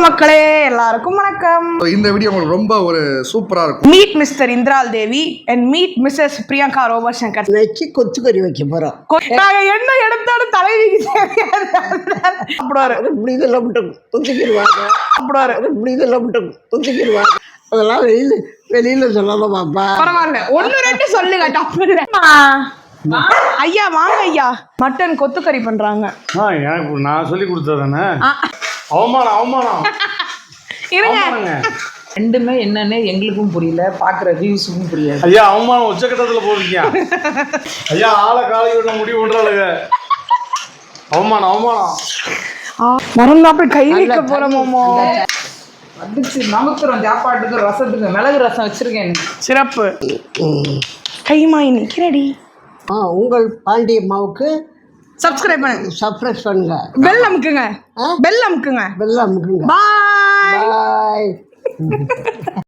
மக்களே எல்லாருக்கும் வணக்கம். இந்த வீடியோ உங்களுக்கு ரொம்ப ஒரு சூப்பரா இருக்கும். Meet mister இந்திரால் Devi and meet Mrs Priyanka Ropar Shankar வச்சு கொத்துக்கறி வைக்க போகிறோம் கொ- நாங்க என்ன எடுத்தாலும் தலைவிக்கு தெரியாது சாப்பிடுவாரு. இப்படி இதெல்லாம் மட்டும் கொத்திக்கிடுவாங்க சாப்பிடுவாரு. இப்படி இதெல்லாம் மட்டும் கொத்திக்கிடுவாங்க அதெல்லாம் வெளியில் வெளியில் சொல்லாத பாப்பா. பரவாயில்ல. ஒண்ணு ரெண்டு சொல்லுங்க தப்பு இல்ல ஐயா வாங்க ஐயா. மட்டன் கொத்துக்கறி பண்றாங்க. நான் சொல்லி கொடுத்தது தானே? ஆ, அவமானம் அவமானம். இருங்க. ரெண்டுமே என்னன்னு எங்களுக்கும் புரியல பார்க்குற வியூஸுக்கும் புரியாது. ஐயா அவமானம் உச்சக்கட்டத்தில் போவீங்க ஐயா ஆளை காலை விட முடிவு பண்றாளுங்க. அவமானம் அவமானம். மறந்தாப்ப கை வைக்க போறோமோ வந்துச்சு நமக்குறோம் சாப்பாட்டுக்கு ரசத்துக்கு மிளகு ரசம் வச்சிருக்கேன். சிறப்பு. கைமாய் நிக்கிறடி. ஆ உங்கள் பாண்டியம்மாவுக்கு சப்ஸ்கிரைப் பண்ணுங்க சப்ரைஸ் பண்ணுங்க. பெல் அமுக்குங்க. பெல் அமுக்குங்க. வெள்ளம் அமுக்குங்க. பாய் பாய்